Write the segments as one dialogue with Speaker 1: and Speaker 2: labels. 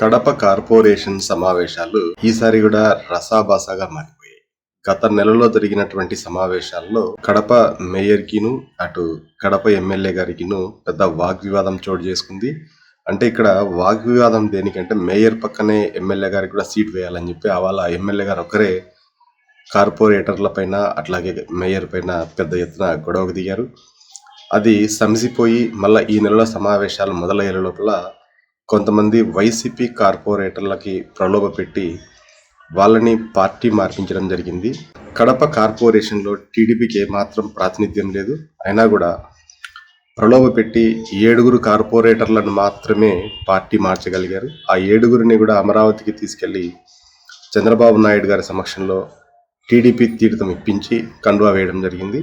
Speaker 1: Kadapa corporation సమావేశాలు ఈసారి కూడా రసాబాసాగా మారిపోయాయి. గత నెలలో జరిగినటువంటి సమావేశాల్లో కడప మేయర్ కిను అటు కడప ఎమ్మెల్యే గారికిను పెద్ద వాగ్వివాదం చోటు చేసుకుంది. అంటే ఇక్కడ వాగ్వివాదం దేనికంటే మేయర్ పక్కనే ఎమ్మెల్యే గారికి కూడా సీట్ వేయాలని చెప్పి అవాళ వాళ్ళ ఎమ్మెల్యే గారు ఒకరే కార్పొరేటర్ల పైన అట్లాగే మేయర్ పైన పెద్ద ఎత్తున గొడవకు దిగారు. అది సమసిపోయి మళ్ళీ ఈ నెలలో సమావేశాలు మొదలయ్యే లోపల కొంతమంది వైసీపీ కార్పొరేటర్లకి ప్రలోభ పెట్టి వాళ్ళని పార్టీ మార్పించడం జరిగింది. కడప కార్పొరేషన్లో టీడీపీకి ఏమాత్రం ప్రాతినిధ్యం లేదు. అయినా కూడా ప్రలోభ పెట్టి ఏడుగురు కార్పొరేటర్లను మాత్రమే పార్టీ మార్చగలిగారు. ఆ ఏడుగురిని కూడా అమరావతికి తీసుకెళ్ళి చంద్రబాబు నాయుడు గారి సమక్షంలో టీడీపీ తీర్థం ఇప్పించి కండువా వేయడం జరిగింది.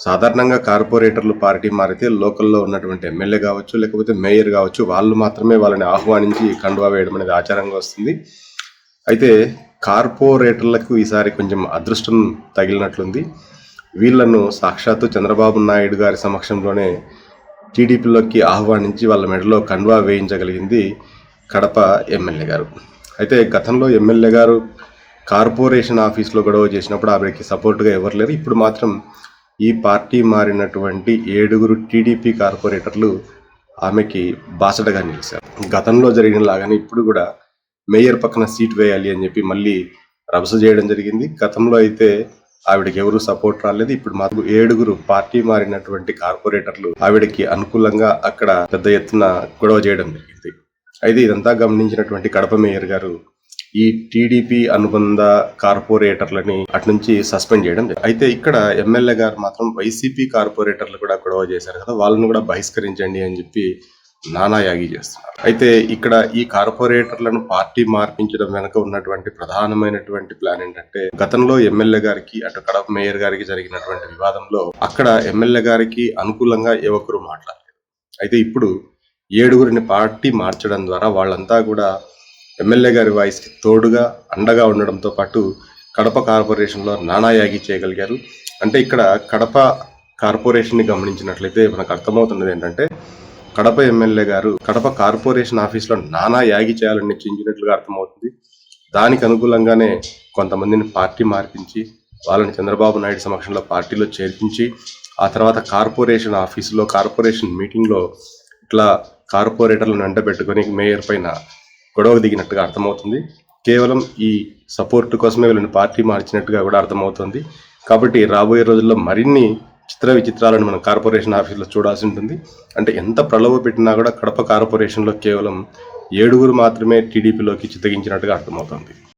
Speaker 1: సాధారణంగా కార్పొరేటర్లు పార్టీ మారితే లోకల్లో ఉన్నటువంటి ఎమ్మెల్యే కావచ్చు లేకపోతే మేయర్ కావచ్చు వాళ్ళు మాత్రమే వాళ్ళని ఆహ్వానించి కండువా వేయడం అనేది ఆచారంగా వస్తుంది. అయితే కార్పొరేటర్లకు ఈసారి కొంచెం అదృష్టం తగిలినట్లుంది. వీళ్ళను సాక్షాత్తు చంద్రబాబు నాయుడు గారి సమక్షంలోనే టీడీపీలోకి ఆహ్వానించి వాళ్ళ మెడలో కండువా వేయించగలిగింది కడప ఎమ్మెల్యే గారు. అయితే గతంలో ఎమ్మెల్యే గారు కార్పొరేషన్ ఆఫీస్లో గొడవ చేసినప్పుడు ఆవిడకి సపోర్ట్గా ఎవరు లేరు. ఇప్పుడు మాత్రం ఈ పార్టీ మారినటువంటి ఏడుగురు టీడీపీ కార్పొరేటర్లు ఆమెకి బాసటగా నిలిచారు. గతంలో జరిగిన లాగానే ఇప్పుడు కూడా మేయర్ పక్కన సీట్ వేయాలి అని చెప్పి మళ్ళీ రభస చేయడం జరిగింది. గతంలో అయితే ఆవిడకి ఎవరు సపోర్ట్ రాలేదు. ఇప్పుడు మాకు ఏడుగురు పార్టీ మారినటువంటి కార్పొరేటర్లు ఆవిడకి అనుకూలంగా అక్కడ పెద్ద ఎత్తున గొడవ చేయడం జరిగింది. అయితే ఇదంతా గమనించినటువంటి కడప మేయర్ గారు ఈ టీడీపీ అనుబంధ కార్పొరేటర్లని అటు నుంచి సస్పెండ్ చేయడం అయితే ఇక్కడ ఎమ్మెల్యే గారు మాత్రం వైసీపీ కార్పొరేటర్లు కూడా గొడవ చేశారు కదా వాళ్ళని కూడా బహిష్కరించండి అని చెప్పి నానాయాగి చేస్తున్నారు. అయితే ఇక్కడ ఈ కార్పొరేటర్లను పార్టీ మార్పించడం వెనక ఉన్నటువంటి ప్రధానమైనటువంటి ప్లాన్ ఏంటంటే గతంలో ఎమ్మెల్యే గారికి అటు కడప మేయర్ గారికి జరిగినటువంటి వివాదంలో అక్కడ ఎమ్మెల్యే గారికి అనుకూలంగా ఏ ఒక్కరు మాట్లాడలేదు. అయితే ఇప్పుడు ఏడుగురిని పార్టీ మార్చడం ద్వారా వాళ్ళంతా కూడా ఎమ్మెల్యే గారి వాయిస్కి తోడుగా అండగా ఉండడంతో పాటు కడప కార్పొరేషన్లో నానాయాగి చేయగలిగారు. అంటే ఇక్కడ కడప కార్పొరేషన్ని గమనించినట్లయితే మనకు అర్థమవుతున్నది ఏంటంటే కడప ఎమ్మెల్యే గారు కడప కార్పొరేషన్ ఆఫీస్లో నానా యాగి చేయాలని నిశ్చయించినట్లుగా అర్థమవుతుంది. దానికి అనుకూలంగానే కొంతమందిని పార్టీ మార్పించి వాళ్ళని చంద్రబాబు నాయుడు సమక్షంలో పార్టీలో చేర్పించి ఆ తర్వాత కార్పొరేషన్ ఆఫీసులో కార్పొరేషన్ మీటింగ్లో ఇట్లా కార్పొరేటర్లను అంటబెట్టుకొని మేయర్ పైన గొడవ దిగినట్టుగా అర్థమవుతుంది. కేవలం ఈ సపోర్ట్ కోసమే వీళ్ళని పార్టీ మార్చినట్టుగా కూడా అర్థమవుతుంది. కాబట్టి రాబోయే రోజుల్లో మరిన్ని చిత్ర విచిత్రాలను మనం కార్పొరేషన్ ఆఫీసులో చూడాల్సి ఉంటుంది. అంటే ఎంత ప్రలోభ పెట్టినా కూడా కడప కార్పొరేషన్లో కేవలం ఏడుగురు మాత్రమే టీడీపీలోకి చిత్తగించినట్టుగా అర్థమవుతుంది.